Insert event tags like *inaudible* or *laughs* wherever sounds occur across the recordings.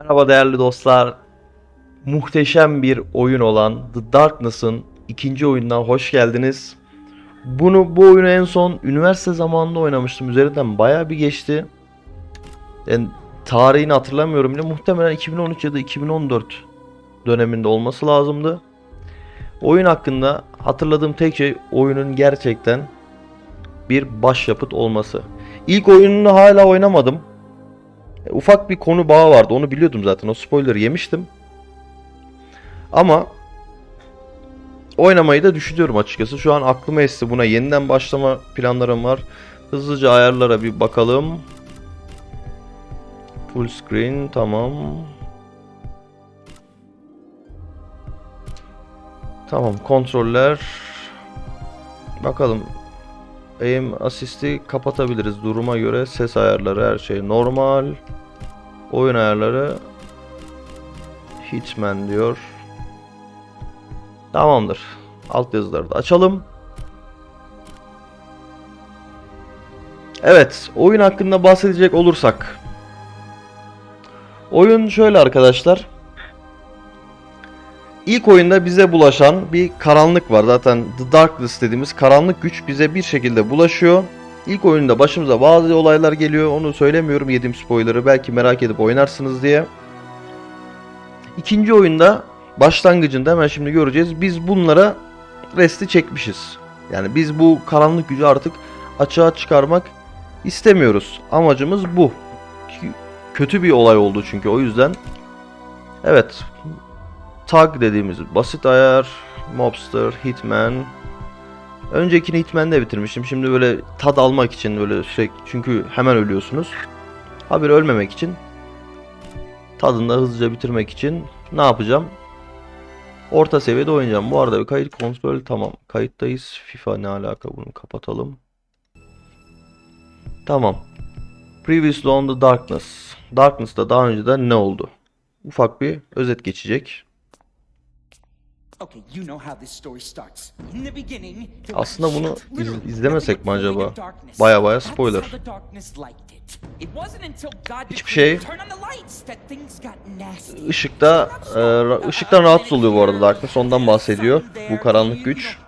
Merhaba değerli dostlar. Muhteşem bir oyun olan The Darkness'ın ikinci oyundan hoş geldiniz. Bunu bu oyunu en son üniversite zamanında oynamıştım. Üzerinden bayağı bir geçti. Yani tarihini hatırlamıyorum bile. Muhtemelen 2013 ya da 2014 döneminde olması lazımdı. Oyun hakkında hatırladığım tek şey oyunun gerçekten bir başyapıt olması. İlk oyununu hala oynamadım. Ufak bir konu bağı vardı. Onu biliyordum zaten. O spoiler'ı yemiştim. Ama oynamayı da düşünüyorum açıkçası. Şu an aklıma esti buna. Yeniden başlama planlarım var. Hızlıca ayarlara bir bakalım. Full screen tamam. Tamam kontroller. Bakalım. Aim assist'i kapatabiliriz duruma göre. Ses ayarları her şey normal. Oyun ayarları Hitman diyor. Tamamdır. Alt yazıları da açalım. Evet, oyun hakkında bahsedecek olursak. Oyun şöyle arkadaşlar. İlk oyunda bize bulaşan bir karanlık var. Zaten The Darkness dediğimiz karanlık güç bize bir şekilde bulaşıyor. İlk oyunda başımıza bazı olaylar geliyor. Onu söylemiyorum yediğim spoiler'ı. Belki merak edip oynarsınız diye. İkinci oyunda başlangıcında hemen şimdi göreceğiz. Biz bunlara resti çekmişiz. Yani biz bu karanlık gücü artık açığa çıkarmak istemiyoruz. Amacımız bu. Kötü bir olay oldu çünkü o yüzden. Evet. Tag dediğimiz basit ayar, Mobster, Hitman. Öncekini Hitman'de bitirmiştim. Şimdi böyle tad almak için böyle sürekli çünkü hemen ölüyorsunuz. Habire ölmemek için tadını da hızlıca bitirmek için ne yapacağım? Orta seviyede oynayacağım. Bu arada bir kayıt kontrol tamam. Kayıttayız. FIFA ne alaka bunu kapatalım. Tamam. Previously on the Darkness. Darkness'ta daha önceden ne oldu? Ufak bir özet geçecek. Okay, you know how this story starts. In the beginning, there was Aslında bunu iz- izlemesek mi acaba? Baya baya spoiler. Hiçbir şey- turn on the lights that things got nasty. Işıkta e, ışıktan rahatsız oluyor bu arada Darkness. Ondan bahsediyor. Bu karanlık güç.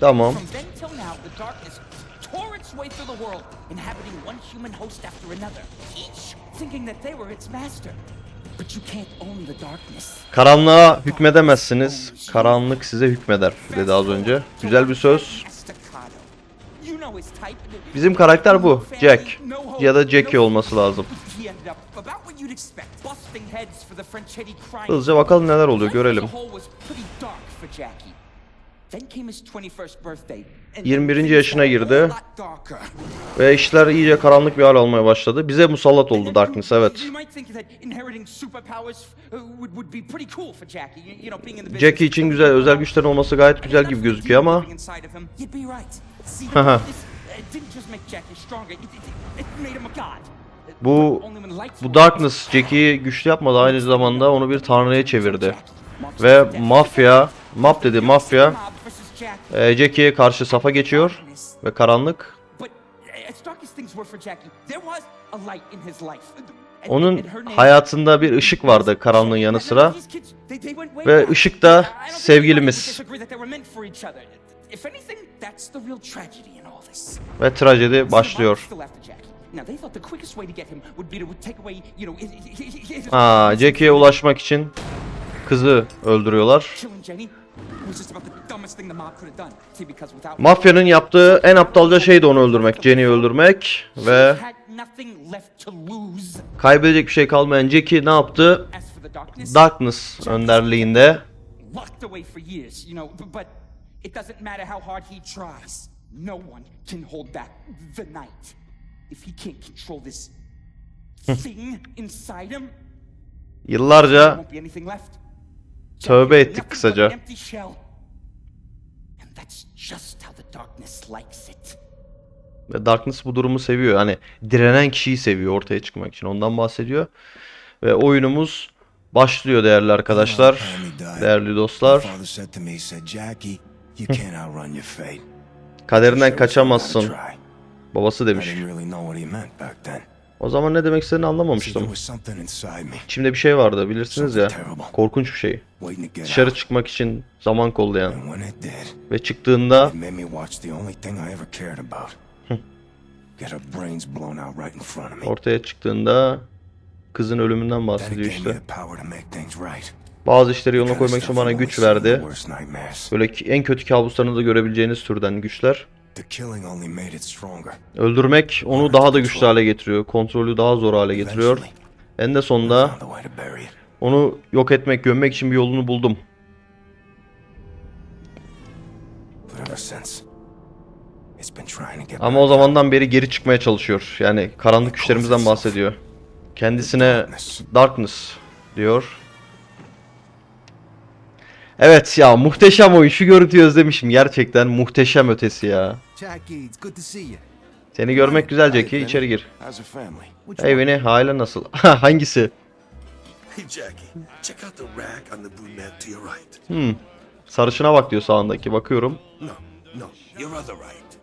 Tamam. Tore its way through the world, inhabiting one human host after another, each thinking that they were its master. But you can't own the darkness. Karanlığa hükmedemezsiniz. Karanlık size hükmeder dedi az önce. Güzel bir söz. Bizim karakter bu. Jack. Ya da Jackie olması lazım. Hızlıca bakalım neler oluyor görelim. 21. things yaşına girdi. Ve işler iyice karanlık bir hal almaya başladı. Bize musallat oldu Darkness evet. Uh, Jackie. İçin güzel özel güçlerin olması gayet güzel gibi gözüküyor ama *laughs* uh, bu bu Darkness Jackie'yi güçlü yapmadı aynı zamanda onu bir tanrıya çevirdi. Ve mafya, map dedi mafya Mob versus Jackie. e, Jackie'ye karşı safa geçiyor ve karanlık. Uh, onun hayatında bir ışık vardı karanlığın yanı sıra. Ve ışık da sevgilimiz. ve trajedi başlıyor. Ha, Jackie'ye ulaşmak için kızı öldürüyorlar. Mafyanın yaptığı en aptalca şey de onu öldürmek, Jenny'i öldürmek ve kaybedecek bir şey kalmayan Jackie ne yaptı? Darkness, önderliğinde yıllarca Tövbe ettik kısaca. ve Darkness bu durumu seviyor. Hani direnen kişiyi seviyor ortaya çıkmak için. Ondan bahsediyor. Ve oyunumuz başlıyor değerli arkadaşlar, değerli dostlar. Kaderinden kaçamazsın. Babası demiş. O zaman ne demek istediğini anlamamıştım. İçimde bir şey vardı bilirsiniz ya. Korkunç bir şey. Dışarı çıkmak için zaman kollayan. Ve çıktığında ortaya çıktığında kızın ölümünden bahsediyor işte. Bazı işleri yoluna koymak için bana güç verdi. Böyle en kötü kabuslarınızda görebileceğiniz türden güçler. The killing only made it stronger. Öldürmek onu daha da güçlü hale getiriyor. Kontrolü daha zor hale getiriyor. En de sonunda onu yok etmek, gömmek için bir yolunu buldum. But ever since, it's been trying to get Ama o zamandan beri geri çıkmaya çalışıyor. Yani karanlık güçlerimizden bahsediyor. Kendisine. Darkness diyor. Evet ya muhteşem oyun. Şu görüntüyü özlemişim. Gerçekten muhteşem ötesi ya. Seni görmek güzel Jackie. İçeri gir. Hey beni aile nasıl? *laughs* Hangisi? Hmm. Sarışına bak diyor sağındaki. Bakıyorum.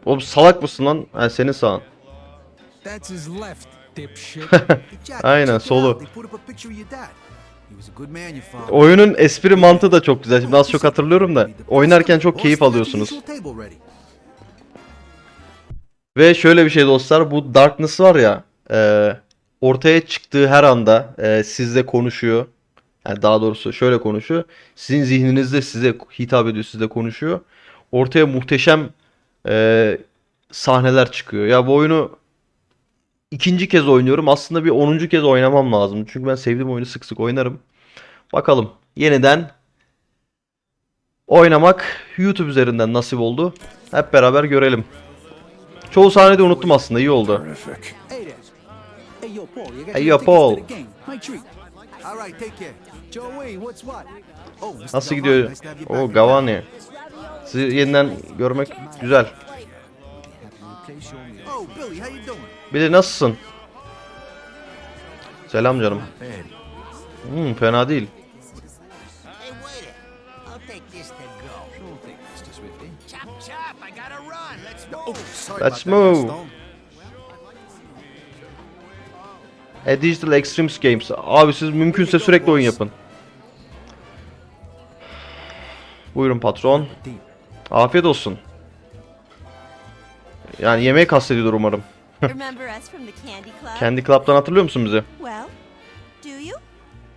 Oğlum salak mısın lan? Ha, senin sağın. *laughs* Aynen, solu. Oyunun espri mantığı da çok güzel. Şimdi az çok hatırlıyorum da. Oynarken çok keyif alıyorsunuz. Ve şöyle bir şey dostlar. Bu Darkness var ya. e, ortaya çıktığı her anda e, sizle konuşuyor. Yani daha doğrusu şöyle konuşuyor. Sizin zihninizde size hitap ediyor, sizle konuşuyor. Ortaya muhteşem e, sahneler çıkıyor. Ya bu oyunu ikinci kez oynuyorum. Aslında bir onuncu kez oynamam lazım. Çünkü ben sevdiğim oyunu sık sık oynarım. Bakalım. Yeniden oynamak YouTube üzerinden nasip oldu. Hep beraber görelim. Çoğu sahnede unuttum aslında. iyi oldu. Hey yo, Paul. Nasıl gidiyor? O Gavani. Sizi yeniden görmek güzel. Billy, how you doing? Bir de nasılsın? Selam canım. Hmm, fena değil. Let's move. Oh, move. A Digital Extremes Games. Abi siz mümkünse sürekli oyun yapın. Buyurun patron. Afiyet olsun. Yani yemeği kastediyordur umarım. Candy Club'dan hatırlıyor musun bizi?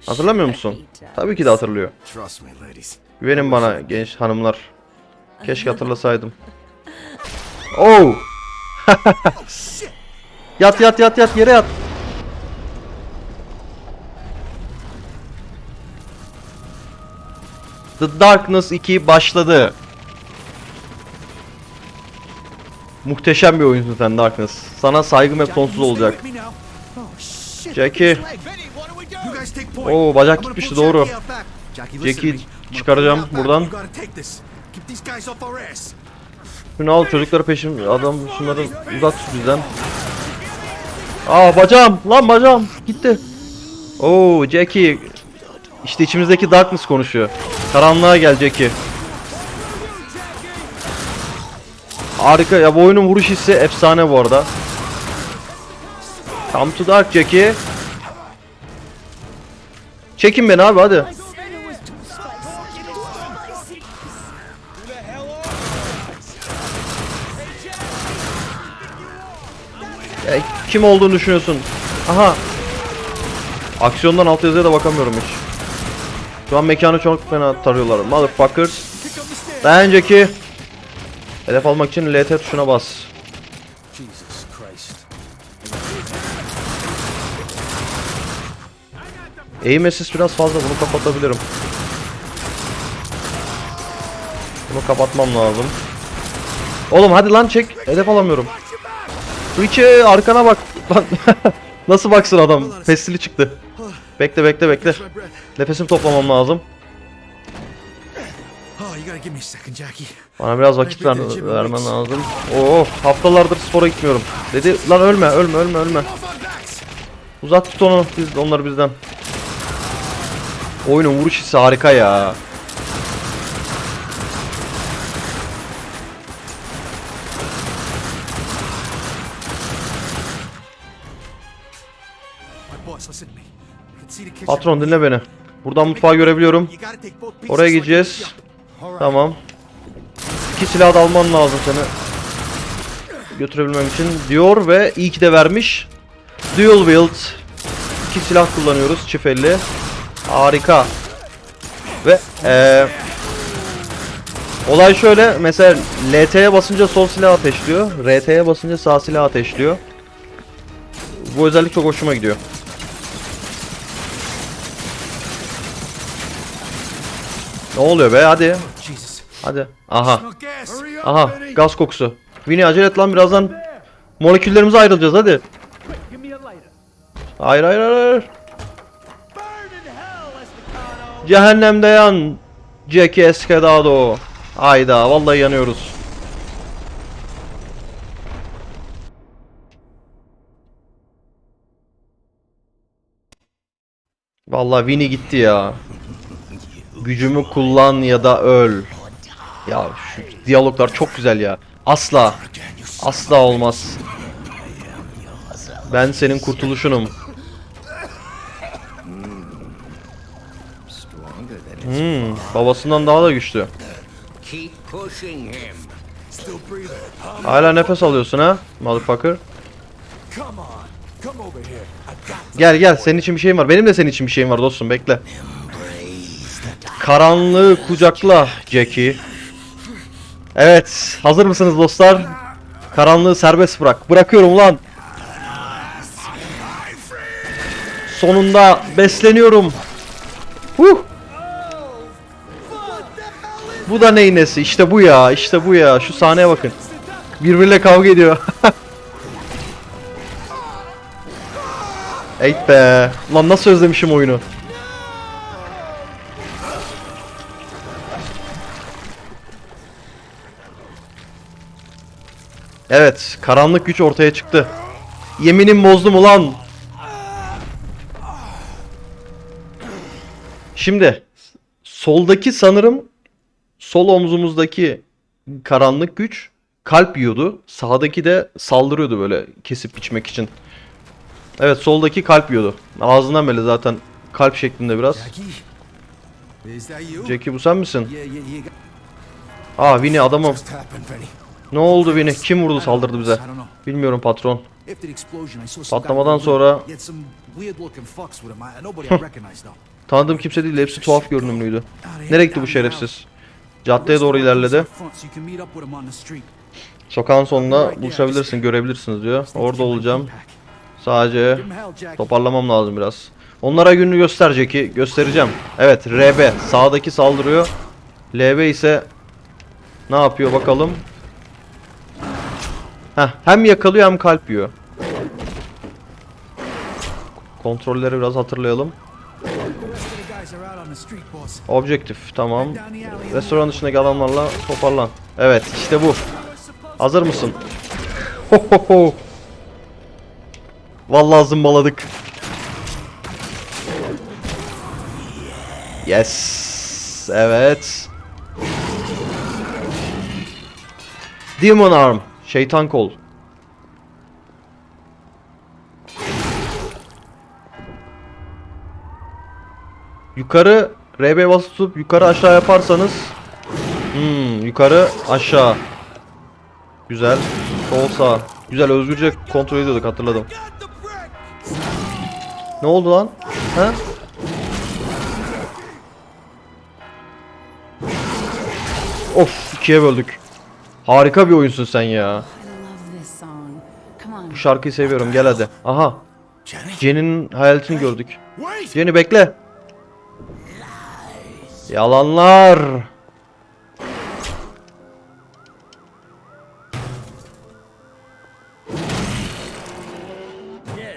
Hatırlamıyor musun? Tabii ki de hatırlıyor. Güvenin bana genç hanımlar. Keşke hatırlasaydım. *laughs* Oh! yat yat yat yat yere yat. The Darkness 2 başladı. Muhteşem bir oyunsun sen Darkness. Sana saygım hep sonsuz olacak. Oh. Jackie. Oo, bacak gitmişti, doğru. Jackie çıkaracağım buradan. Şunu al çocukları peşim adam şunları uzat bizden. Aa bacağım lan bacağım gitti. Oo Jackie. İşte içimizdeki Darkness konuşuyor. Karanlığa gel Jackie. Harika ya bu oyunun vuruş hissi efsane bu arada. Come to Dark Jackie. Çekin beni abi hadi. Ya, kim olduğunu düşünüyorsun? Aha. Aksiyondan alt yazıya da bakamıyorum hiç. Şu an mekanı çok fena tarıyorlar. Motherfuckers. Dayan Jackie. Hedef almak için LT tuşuna bas. Aim assist biraz fazla bunu kapatabilirim. Bunu kapatmam lazım. Oğlum hadi lan çek. Hedef alamıyorum. Richie arkana bak. Lan *laughs* Nasıl baksın adam? Pestili çıktı. Bekle bekle bekle. Nefesimi toplamam lazım. Bana biraz vakit ver, vermen lazım. Oo, haftalardır spora gitmiyorum. Dedi lan ölme ölme ölme ölme. Uzat tut onu biz onları bizden. Oyunun vuruş hissi harika ya. Patron dinle beni. Buradan mutfağı görebiliyorum. Oraya gideceğiz. Tamam. İki silah da alman lazım seni. Götürebilmem için diyor ve iyi ki de vermiş. Dual wield. İki silah kullanıyoruz çift. Harika. Ve eee Olay şöyle mesela LT'ye basınca sol silah ateşliyor. RT'ye basınca sağ silah ateşliyor. Bu özellik çok hoşuma gidiyor. Ne oluyor be hadi. Hadi. Aha. Aha gaz kokusu. Vini acele et lan birazdan moleküllerimize ayrılacağız hadi. Hayır hayır hayır. Cehennemde yan. Jackie Escadado. Hayda vallahi yanıyoruz. Vallahi Vini gitti ya. Gücümü kullan ya da öl. Ya şu diyaloglar çok güzel ya. Asla. Asla olmaz. Ben senin kurtuluşunum. Hmm, babasından daha da güçlü. Hala nefes alıyorsun ha, motherfucker. Gel gel, senin için bir şeyim var. Benim de senin için bir şeyim var dostum, bekle. Karanlığı kucakla Jackie. Evet, hazır mısınız dostlar? Karanlığı serbest bırak. Bırakıyorum ulan. Sonunda besleniyorum. Huh. Bu da neyin nesi? İşte bu ya, işte bu ya. Şu sahneye bakın. Birbiriyle kavga ediyor. *laughs* Eyt be. Lan nasıl özlemişim oyunu. Evet, karanlık güç ortaya çıktı. Yeminim bozdum ulan. Şimdi soldaki sanırım sol omzumuzdaki karanlık güç kalp yiyordu. Sağdaki de saldırıyordu böyle kesip biçmek için. Evet soldaki kalp yiyordu. Ağzından böyle zaten kalp şeklinde biraz. Jackie? Bu sen misin? Aa Vini adamım. Ne oldu Vini? Kim vurdu saldırdı bize? Bilmiyorum patron. Patlamadan sonra-. Tanıdığım kimse değil hepsi tuhaf görünümlüydü. Nereye gitti bu şerefsiz? Caddeye doğru ilerledi. Sokağın sonunda buluşabilirsin, görebilirsiniz diyor. Orada olacağım. Sadece toparlamam lazım biraz. Onlara gününü göster Jackie. Göstereceğim. Evet RB sağdaki saldırıyor. LB ise ne yapıyor bakalım. Heh, hem yakalıyor hem kalp yiyor. Kontrolleri biraz hatırlayalım. Objektif tamam. Restoran dışındaki adamlarla toparlan. Evet işte bu. Hazır mısın? Ho ho ho. Vallahi zımbaladık. Yes. Evet. Demon Arm. Şeytan kol. Yukarı RB basıp tutup yukarı aşağı yaparsanız Hmm, yukarı aşağı. Güzel. Sol sağ. Güzel özgürce kontrol ediyorduk hatırladım. Ne oldu lan? Ha? Of ikiye böldük. Harika bir oyunsun sen ya. Bu şarkıyı seviyorum gel hadi. Aha. Jenny? Jenny'nin hayaletini gördük. Jenny bekle. Yalanlar.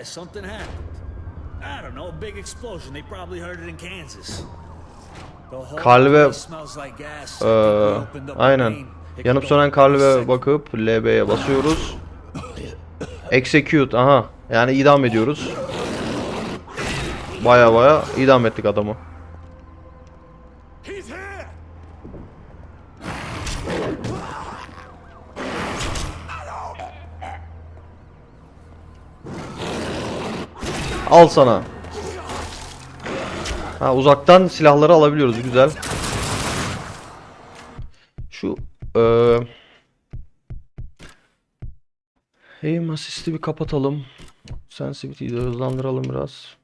Something happened. I don't know, a big explosion. They probably heard it in Kansas. Kalbe Ee, aynen. Yanıp sönen second. bakıp LB'ye basıyoruz. Execute aha. Yani idam ediyoruz. Baya baya idam ettik adamı. Al sana. Ha uzaktan silahları alabiliyoruz güzel. Şu eee Aim bir kapatalım. Sensitivity'yi de hızlandıralım biraz.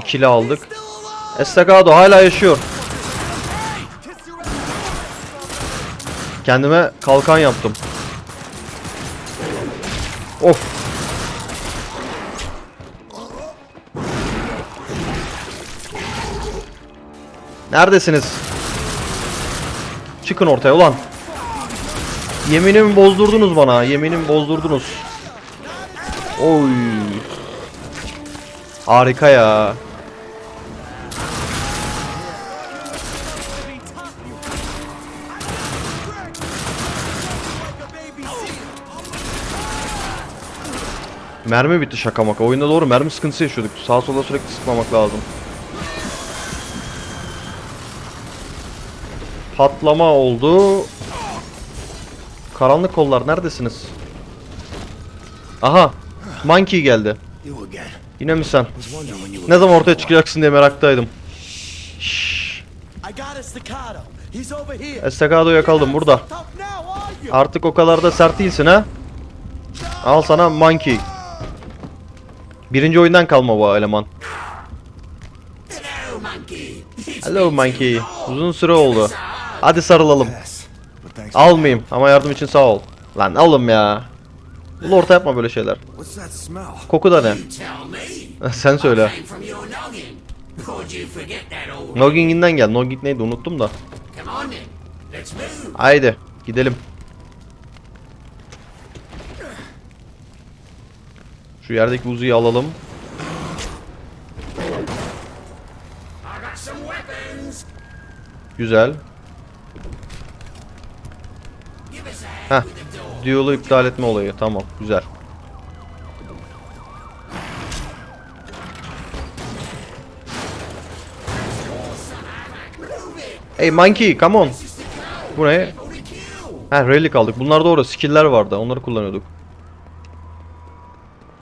İkili aldık. Estacado hala yaşıyor. Kendime kalkan yaptım. Of. Neredesiniz? Çıkın ortaya ulan. Yeminimi bozdurdunuz bana. Yeminimi bozdurdunuz. Oy. Harika ya. Mermi bitti şaka maka. Oyunda doğru mermi sıkıntısı yaşıyorduk. Sağa sola sürekli sıkmamak lazım. Patlama oldu. Karanlık kollar neredesiniz? Aha. Monkey geldi. Yine mi sen? Ne zaman ortaya çıkacaksın diye meraktaydım. Estacado yakaladım burada. Artık o kadar da sert değilsin ha. Al sana monkey. Birinci oyundan kalma bu eleman. Hello monkey. Uzun süre oldu. Hadi sarılalım. Almayayım ama yardım için sağ ol. Lan oğlum ya. Ulu orta yapma böyle şeyler. Koku da ne? *laughs* Sen söyle. From your noggin. Would you forget that old... Nogginginden gel. Noggin neydi unuttum da. Haydi gidelim. Şu yerdeki uzuyu alalım. Güzel. Heh. Duel'u iptal etme olayı. Tamam. Güzel. Hey monkey come on. Bu ne? Ha relic aldık. Bunlarda orada skill'ler vardı. Onları kullanıyorduk.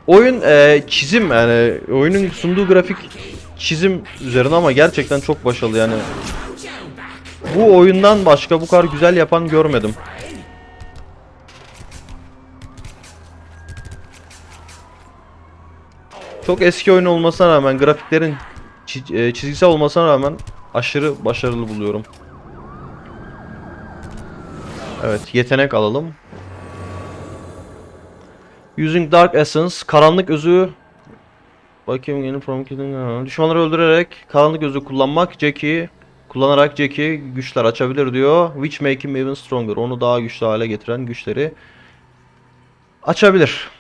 Oyun e, çizim yani oyunun sunduğu grafik çizim üzerine ama gerçekten çok başarılı yani. Bu oyundan başka bu kadar güzel yapan görmedim. Çok eski oyun olmasına rağmen grafiklerin e, çizgisel olmasına rağmen aşırı başarılı buluyorum. Evet, yetenek alalım. Using Dark Essence, karanlık özü Bakayım yeni from Düşmanları öldürerek karanlık özü kullanmak Jackie kullanarak Jackie güçler açabilir diyor. Which make him even stronger. Onu daha güçlü hale getiren güçleri açabilir.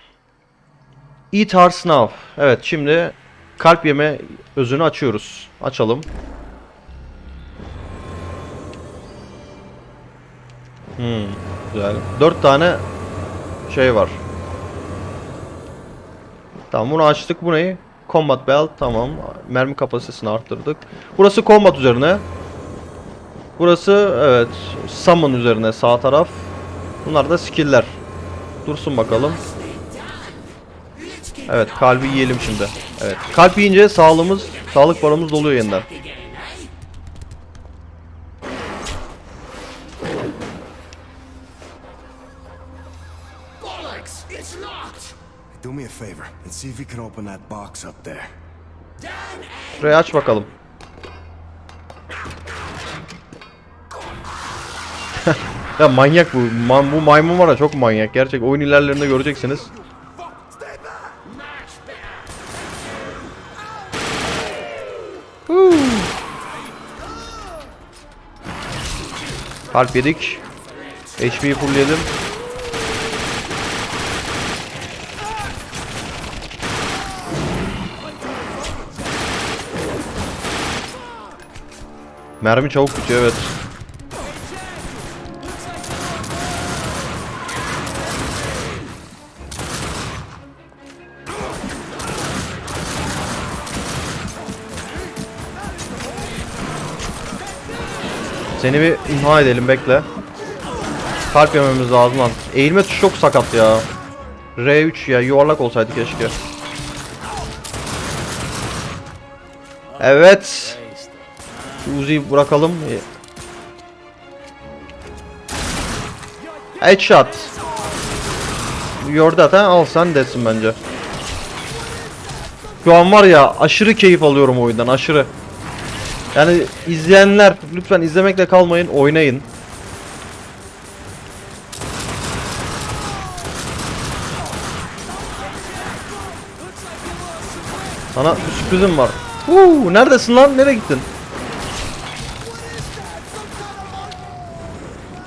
Eat Hearts Now. Evet şimdi kalp yeme özünü açıyoruz. Açalım. Hmm, güzel. 4 tane şey var. Tamam bunu açtık. Bu ne? Combat Belt. Tamam. Mermi kapasitesini arttırdık. Burası combat üzerine. Burası evet summon üzerine sağ taraf. Bunlar da skill'ler. Dursun bakalım. Evet kalbi yiyelim şimdi. Evet kalp yiyince sağlığımız, sağlık paramız doluyor yeniden. Do me a favor and see if you can open that box up there. Şurayı aç bakalım. *laughs* ya manyak bu. Ma- bu maymun var ya çok manyak. Gerçek oyun ilerlerinde göreceksiniz. Kalp yedik. HP'yi fullledim. Mermi çabuk bitiyor evet. Seni bir imha edelim bekle. Kalp yememiz lazım lan. Eğilme tuşu çok sakat ya. R3 ya yuvarlak olsaydı keşke. Evet. Uzi'yi bırakalım. Headshot. Gördü zaten al sen desin bence. Şu an var ya aşırı keyif alıyorum oyundan aşırı. Yani izleyenler lütfen izlemekle kalmayın oynayın. Sana bir sürprizim var. Uuu neredesin lan? Nereye gittin?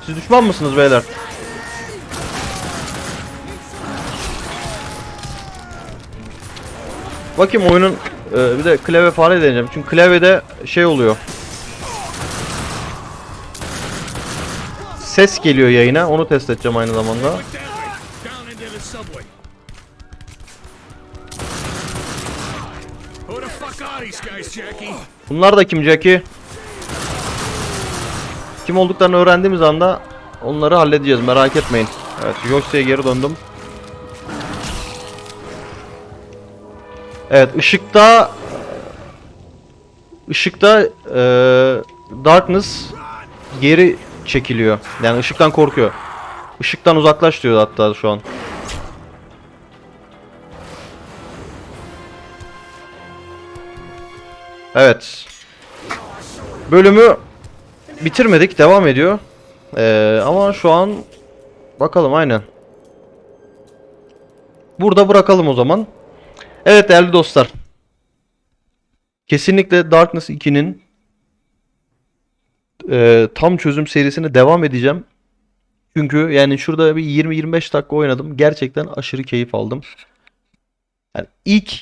Siz düşman mısınız beyler? Bakayım oyunun e, bir de klavye fare deneyeceğim. Çünkü klavyede şey oluyor. Ses geliyor yayına. Onu test edeceğim aynı zamanda. Bunlar da kim Jackie? Kim olduklarını öğrendiğimiz anda onları halledeceğiz merak etmeyin. Evet joystick'e geri döndüm. Evet ışıkta ışıkta eee darkness geri çekiliyor. Yani ışıktan korkuyor. Işıktan uzaklaş diyor hatta şu an. Evet. Bölümü bitirmedik. Devam ediyor. Ee, ama şu an bakalım aynen. Burada bırakalım o zaman. Evet değerli dostlar. Kesinlikle Darkness 2'nin e, tam çözüm serisine devam edeceğim. Çünkü yani şurada bir 20-25 dakika oynadım. Gerçekten aşırı keyif aldım. Yani ilk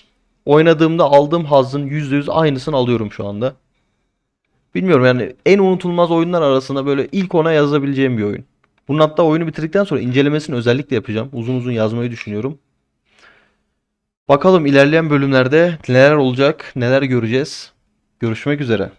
oynadığımda aldığım hazzın %100 aynısını alıyorum şu anda. Bilmiyorum yani en unutulmaz oyunlar arasında böyle ilk ona yazabileceğim bir oyun. Bunun hatta oyunu bitirdikten sonra incelemesini özellikle yapacağım. Uzun uzun yazmayı düşünüyorum. Bakalım ilerleyen bölümlerde neler olacak, neler göreceğiz. Görüşmek üzere.